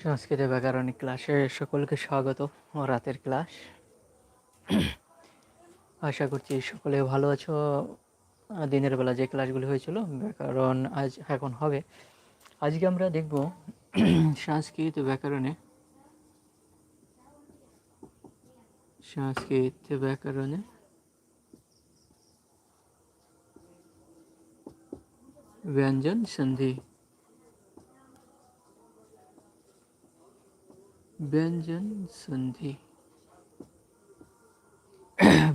সংস্কৃত ব্যাকরণিক ক্লাসে সকলকে স্বাগত রাতের ক্লাস। আশা করছি সকলে ভালো আছো। দিনের বেলা যে ক্লাসগুলি হয়েছিল, ব্যাকরণ আজ এখন হবে। আজকে আমরা দেখব সংস্কৃত ব্যাকরণে সংস্কৃত ব্যাকরণে ব্যঞ্জন সন্ধি। ব্যঞ্জন সন্ধি।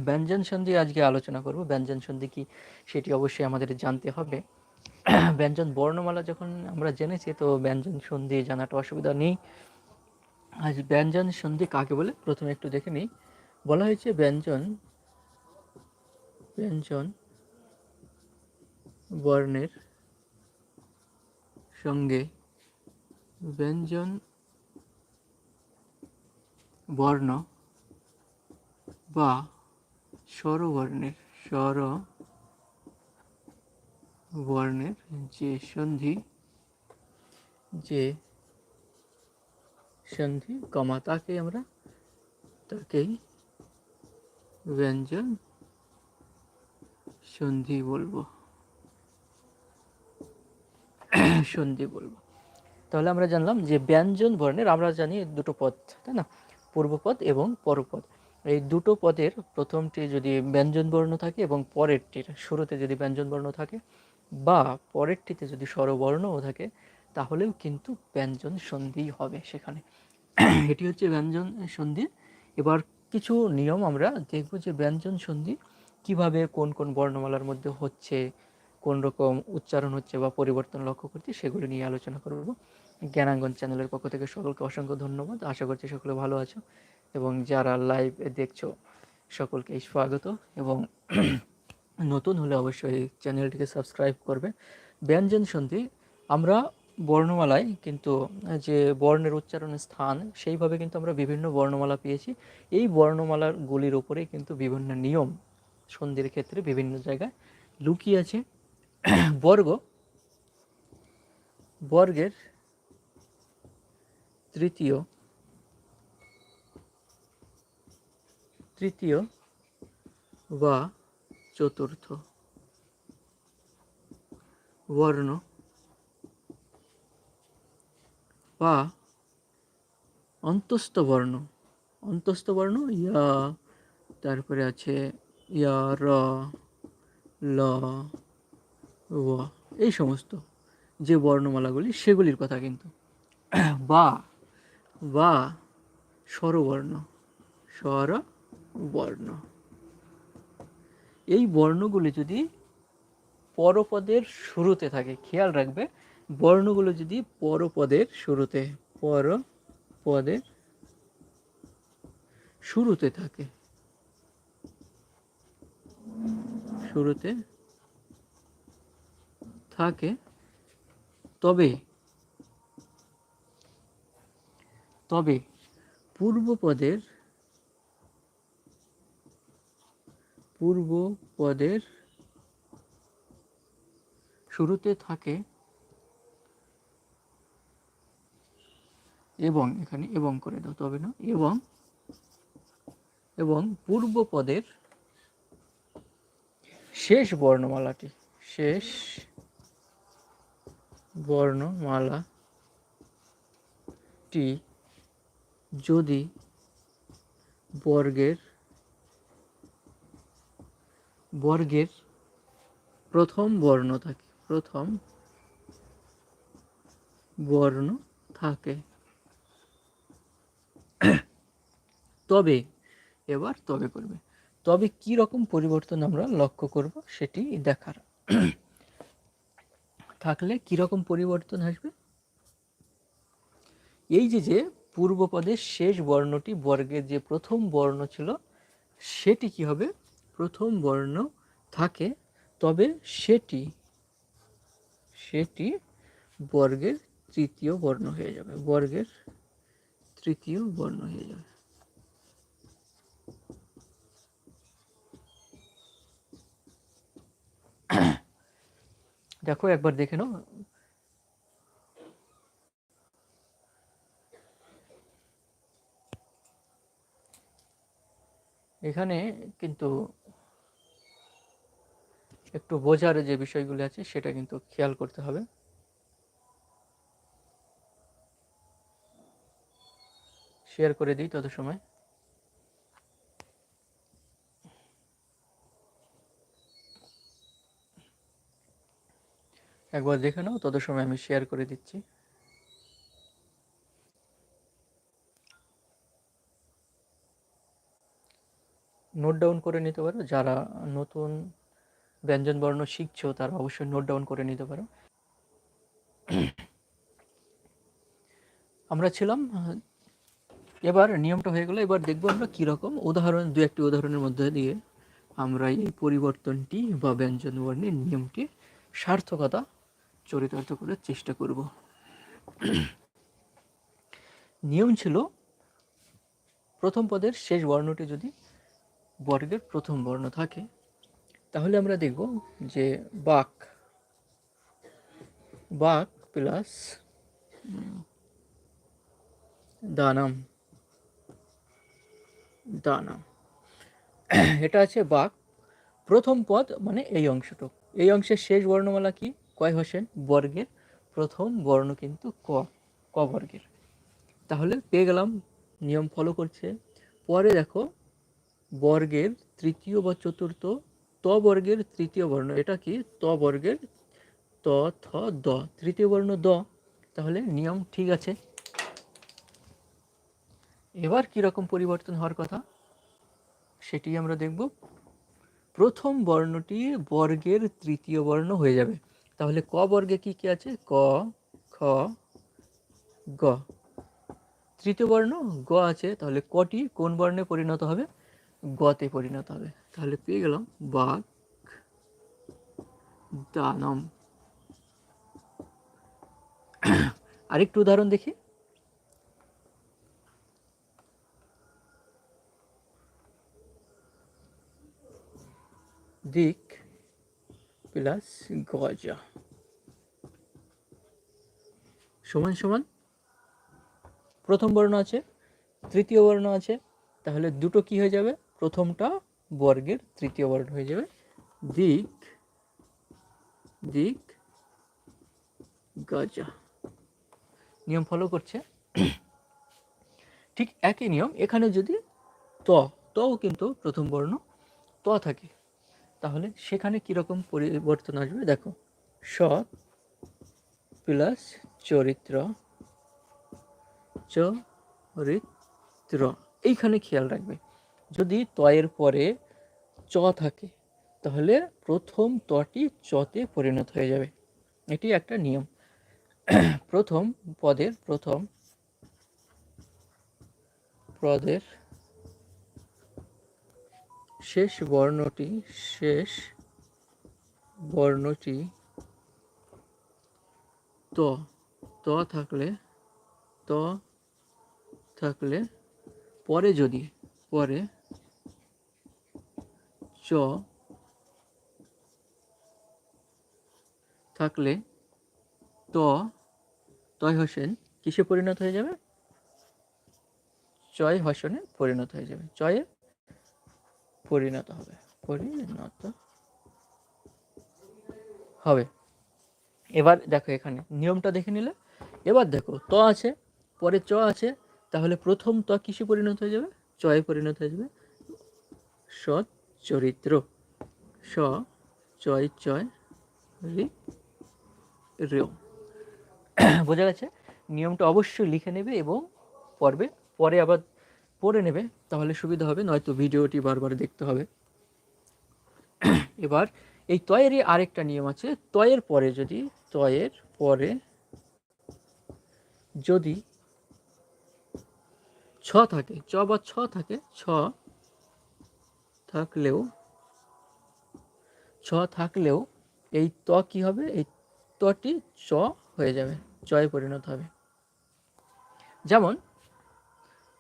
ব্যঞ্জন সন্ধি আজকে আলোচনা করব। ব্যঞ্জন সন্ধি কি সেটি অবশ্যই আমাদের জানতে হবে। ব্যঞ্জন বর্ণমালা যখন আমরা জেনেছি, তো ব্যঞ্জন সন্ধি জানাটা অসুবিধা নেই। আজ ব্যঞ্জন সন্ধি কাকে বলে? প্রথমে একটু দেখে নিই। বলা হয়েছে ব্যঞ্জন ব্যঞ্জন বর্ণের সঙ্গে ব্যঞ্জন বর্ণ বা স্বরবর্ণের স্বর বর্ণের যে সন্ধি যে সন্ধি, কমা তাকে আমরা তাকেই ব্যঞ্জন সন্ধি বলব। সন্ধি বলব। তাহলে আমরা জানলাম যে ব্যঞ্জন বর্ণের, আমরা জানি দুটো পদ, তাই না? পূর্বপদ এবং পরপদ। এই দুটো পদের প্রথমটি যদি ব্যঞ্জন বর্ণ থাকে এবং পরেরটির শুরুতে যদি ব্যঞ্জন বর্ণ থাকে বা পরেরটিতে যদি স্বরবর্ণও থাকে, তাহলেও কিন্তু ব্যঞ্জন সন্ধি হবে সেখানে। এটি হচ্ছে ব্যঞ্জন সন্ধি। এবার কিছু নিয়ম আমরা দেখব যে ব্যঞ্জন সন্ধি কীভাবে কোন কোন বর্ণমালার মধ্যে হচ্ছে কোন রকম উচ্চারণ হচ্ছে বা পরিবর্তন লক্ষ্য করছি সেগুলো নিয়ে আলোচনা করব। জ্ঞানাঙ্গন চ্যানেলের পক্ষ থেকে সকলকে অসংখ্য ধন্যবাদ। আশা করছি সকলে ভালো আছো এবং যারা লাইভ দেখছ সকলকে স্বাগত এবং নতুন হলে অবশ্যই চ্যানেলটিকে সাবস্ক্রাইব করবে। ব্যঞ্জন সন্ধি, আমরা বর্ণমালায় কিন্তু যে বর্ণের উচ্চারণের স্থান সেইভাবে কিন্তু আমরা বিভিন্ন বর্ণমালা পেয়েছি। এই বর্ণমালাগুলির ওপরেই কিন্তু বিভিন্ন নিয়ম সন্ধির ক্ষেত্রে বিভিন্ন জায়গায় লুকিয়ে আছে। বর্গ, বর্গের তৃতীয় তৃতীয় বা চতুর্থ। বর্ণ বা অন্তস্থ বর্ণ। অন্তস্থ বর্ণ, ইয়া। তারপরে আছে, ইয়া, র, ল। ও এই সমস্ত যে বর্ণমালাগুলি, সেগুলির কথা কিন্তু। বা বা, স্বরবর্ণ স্বর বর্ণ এই বর্ণগুলি যদি পরপদের শুরুতে থাকে, খেয়াল রাখবে, বর্ণগুলো যদি পরপদের শুরুতে পরপদের শুরুতে থাকে, শুরুতে থাকে। তবে তবে পূর্বপদের পূর্ব পদের শুরুতে থাকে এবং, এখানে এবং করে দাও, তবে না, এবং এবং পূর্ব পদের শেষ বর্ণমালাটি, শেষ বর্ণমালাটি যদি বর্গের বর্গের প্রথম বর্ণ থাকে, প্রথম বর্ণ থাকে। তবে, এবার তবে করবে। তবে কি রকম পরিবর্তন আমরা লক্ষ্য করব সেটি দেখার। থাকলে কি রকম পরিবর্তন আসবে? এই যে যে পূর্বপদের শেষ বর্ণটি বর্গের যে প্রথম বর্ণ ছিল, সেটি কি হবে? প্রথম বর্ণ থাকে, তবে সেটি সেটি বর্গের তৃতীয় বর্ণ হয়ে যাবে, বর্গের তৃতীয় বর্ণ হয়ে যাবে। দেখো একবার দেখে নাও। এখানে কিন্তু একটু বোঝার যে বিষয়গুলো আছে, সেটা কিন্তু খেয়াল করতে হবে। শেয়ার করে দিই তত সময়। একবার দেখে নাও, তত সময় আমি শেয়ার করে দিচ্ছি। নোট ডাউন করে নিতে পারো, যারা নতুন ব্যঞ্জন বর্ণ শিখছো, তারা অবশ্যই নোট ডাউন করে নিতে পারো। আমরা ছিলাম, এবার নিয়মটা হয়ে গেলো, এবার দেখব আমরা কীরকম উদাহরণ, দু একটি উদাহরণের মধ্যে দিয়ে আমরা এই পরিবর্তনটি বা ব্যঞ্জন বর্ণের নিয়মটি সার্থকতা চরিতার্থ করার চেষ্টা করব। নিয়ম ছিল, প্রথম পদের শেষ বর্ণটি যদি বর্গের প্রথম বর্ণ থাকে, তাহলে আমরা দেখব যে বাক বাক প্লাস দানাম দানাম। এটা আছে বাক। প্রথম পদ মানে এই অংশটুক। এই অংশের শেষ বর্ণমালা কি? কয় হোসেন? বর্গের। প্রথম বর্ণ কিন্তু ক ক বর্গের। তাহলে পেয়ে গেলাম, নিয়ম ফলো করছে। পরে দেখো, বর্গের তৃতীয় বা চতুর্থ, ত বর্গের তৃতীয় বর্ণ। এটা কি? ত বর্গের ত, থ, দ। তৃতীয় বর্ণ দ। তাহলে নিয়ম ঠিক আছে। এবার কীরকম পরিবর্তন হওয়ার কথা? সেটি আমরা দেখব। প্রথম বর্ণটি বর্গের তৃতীয় বর্ণ হয়ে যাবে। তাহলে ক বর্গে কি কি আছে? ক, খ, গ। তৃতীয় বর্ণ, গ আছে, তাহলে কটি, কোন বর্ণে পরিণত হবে? গতে পরিণত হবে। তাহলে পেয়ে গেলাম বাঘ দানম। আরেকটু উদাহরণ দেখি। দিক প্লাস গজা সমান সমান? প্রথম বর্ণ আছে তৃতীয় বর্ণ আছে তাহলে দুটো কি হয়ে যাবে? প্রথমটা বর্গের তৃতীয় বর্ণ হয়ে যাবে। দিক দিক গজা। নিয়ম ফলো করছে। ঠিক একই নিয়ম এখানে যদি ত তও কিন্তু প্রথম বর্ণ ত থাকে। তাহলে সেখানে কীরকম পরিবর্তন আসবে? দেখো সৎ প্লাস চরিত্র চরিত্র। এইখানে খেয়াল রাখবে, যদি তয়ের পরে চ থাকে, তাহলে প্রথম তটি চতে পরিণত হয়ে যাবে। এটি একটা নিয়ম। প্রথম পদের প্রথম পদের শেষ বর্ণটি শেষ বর্ণটি ত ত থাকলে ত থাকলে পরে যদি, পরে চ থাকলে ত, তয় হোসেন কিসে পরিণত হয়ে যাবে? চয় হসনে পরিণত হয়ে যাবে। চয়ে পরিণত হবে। পরিণত? হবে। এবার দেখো এখানে, নিয়মটা দেখে নিলে। এবার দেখো, ত আছে, পরে চ আছে, তাহলে প্রথম ত কিসে পরিণত হয়ে যাবে? চয়ে পরিণত হয়ে যাবে। সৎ চরিত্র স, চয় চয় বোঝা গেছে? নিয়মটা অবশ্যই লিখে নেবে এবং পড়বে। পরে আবার পড়ে নেবে, তাহলে সুবিধা হবে, নয়তো ভিডিওটি বারবার দেখতে হবে। এবার, এই তয়েরই আরেকটা নিয়ম আছে, তয়ের পরে যদি, তয়ের পরে যদি ছ থাকে, চ বা ছ থাকে, ছ থাকলেও ছ থাকলেও এই ত কি হবে? এই তটি চ হয়ে যাবে, চয়ে পরিণত হবে। যেমন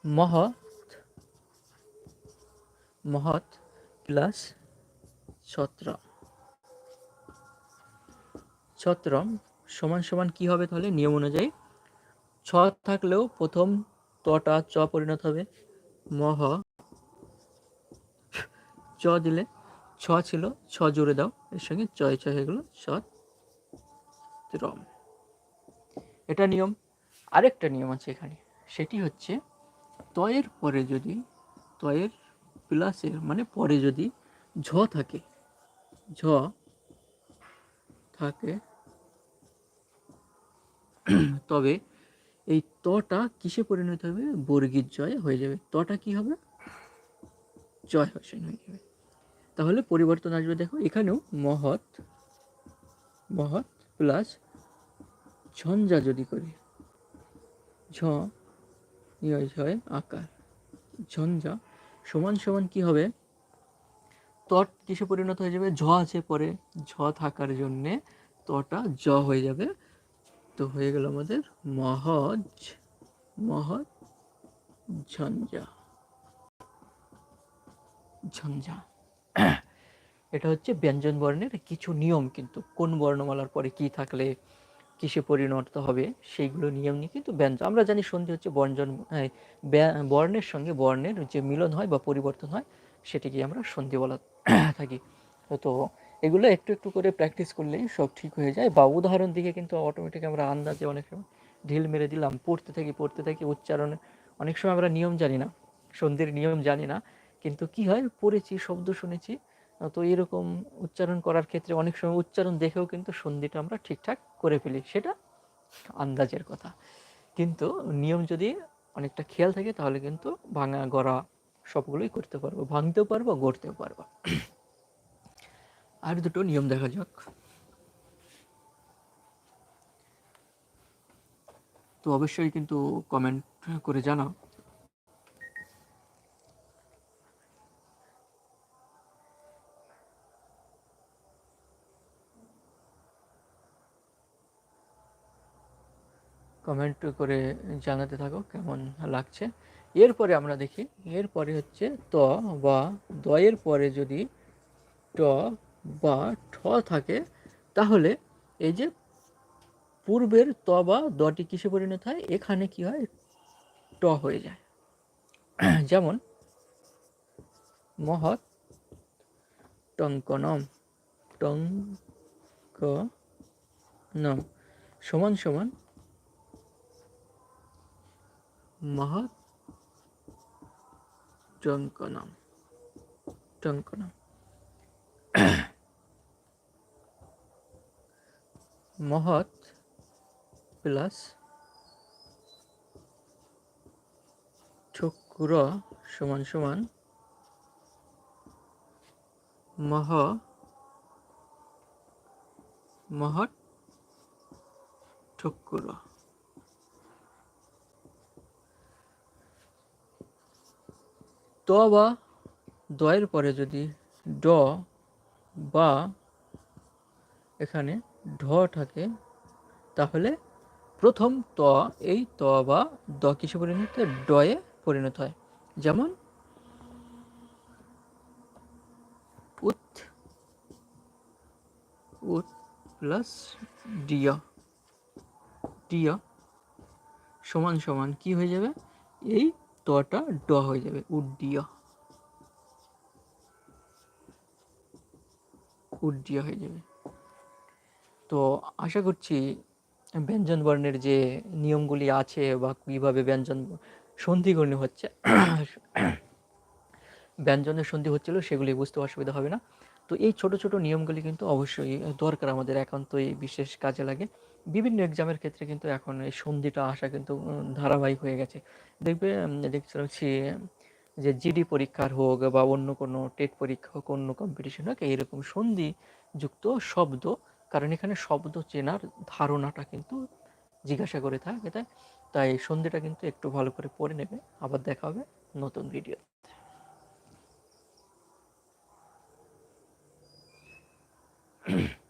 মহৎ মহৎ প্লাস ছত্র ছত্রম সমান সমান কি হবে তাহলে? নিয়ম অনুযায়ী ছ থাকলেও প্রথম তটা চ পরিণত হবে। মহ চ দিলে ছ ছিল, ছ জুড়ে দাও। এর সঙ্গে চয় চয় হয়ে গেলো রম এটা নিয়ম। আরেকটা নিয়ম আছে এখানে। সেটি হচ্ছে তয়ের পরে যদি তয়ের প্লাসের মানে পরে যদি ঝ থাকে ঝ থাকে, তবে এই তটা কিসে পরিণত হবে? বর্গীর জয় হয়ে যাবে। তটা কি হবে? জয় হোসেন হয়ে যাবে। তাহলে পরিবর্তন আসবে দেখো, এখানেও মহৎ মহৎ প্লাস ঝঞ্ঝা যদি করি, ঝ হয় আকার, ঝঞ্ঝা সমান সমান কি হবে? তট কিসে পরিণত হয়ে যাবে? ঝ আছে পরে। ঝ থাকার জন্যে তটা জ হয়ে যাবে। তো হয়ে গেল আমাদের মহজ মহৎ ঝঞ্ঝা। ঝঞ্ঝা। এটা হচ্ছে ব্যঞ্জন বর্ণের কিছু নিয়ম কিন্তু। কোন বর্ণমালার পরে কি থাকলে কিসে পরিণত হবে সেইগুলো নিয়ম নিয়ে কিন্তু ব্যঞ্জন। আমরা জানি সন্ধি হচ্ছে বর্ণজন বর্ণের সঙ্গে বর্ণের যে মিলন হয় বা পরিবর্তন হয়, সেটিকে আমরা সন্ধি বলা থাকি। তো এগুলো একটু একটু করে প্র্যাকটিস করলেই সব ঠিক হয়ে যায়। বা উদাহরণ দিকে কিন্তু অটোমেটিক আমরা আন্দাজে অনেক সময় ঢিল মেরে দিলাম, পড়তে থাকি পড়তে থাকি, উচ্চারণে, অনেক সময় আমরা নিয়ম জানি না, সন্ধির নিয়ম জানি না। কিন্তু কি হয়? পড়েছি, শব্দ শুনেছি তো এরকম উচ্চারণ করার ক্ষেত্রে অনেক সময় উচ্চারণ দেখেও কিন্তু সন্ধিটা আমরা ঠিকঠাক করে ফেলি, সেটা আন্দাজের কথা। কিন্তু নিয়ম যদি অনেকটা খেয়াল থাকে, তাহলে কিন্তু ভাঙা, গড়া সবগুলোই করতে পারব, ভাঙতেও পারব, গড়তেও পারব। আর দুটো নিয়ম দেখা যাক। তো অবশ্যই কিন্তু কমেন্ট করে জানাও। কমেন্ট করে জানাতে থাকো কেমন লাগছে। এরপরে আমরা দেখি, এরপরে হচ্ছে ত বা দয়ের পরে যদি ট বা ঠ থাকে, তাহলে এই যে পূর্বের ত বা দটি কিসে পরিণত হয়? এখানে কি হয়? ট হয়ে যায়। যেমন, মহৎ টঙ্কনম টঙ্ক নম সমান সমান মহৎ টঙ্কনম টঙ্কনম মহৎ প্লাস ঠকুর সমান সমান মহ মহৎ ঠকুর ত বা দয়ের পরে যদি ড বা এখানে ঢ থাকে, তাহলে প্রথম ত, এই ত বা দ কিসে পরিণত? ডয়ে পরিণত হয়। যেমন উত উত প্লাস ডিয়। ডিয় সমান সমান কি হয়ে যাবে? এই তটা ড হয়ে যাবে উড্ডিয় উড্ডিয় হয়ে যাবে। তো আশা করছি ব্যঞ্জন বর্ণের যে নিয়মগুলি আছে বা কীভাবে ব্যঞ্জন সন্ধিগণ্য হচ্ছে, ব্যঞ্জনের সন্ধি হচ্ছিল, সেগুলি বুঝতে অসুবিধা হবে না। তো এই ছোট ছোট নিয়মগুলি কিন্তু অবশ্যই দরকার আমাদের একান্তই বিশেষ কাজে লাগে। বিভিন্ন এক্সামের ক্ষেত্রে কিন্তু এখন এই সন্ধিটা আসা কিন্তু ধারাবাহিক হয়ে গেছে। দেখবে দেখছিলাম যে জিডি পরীক্ষার হোক বা অন্য কোনো টেট পরীক্ষা হোক, অন্য কম্পিটিশন হোক, এইরকম সন্ধি যুক্ত শব্দ, কারণ এখানে শব্দ চেনার ধারণাটা কিন্তু জিজ্ঞাসা করে থাকে, তাই? তাই সন্ধিটা কিন্তু একটু ভালো করে পড়ে নেবে। আবার দেখা হবে নতুন ভিডিও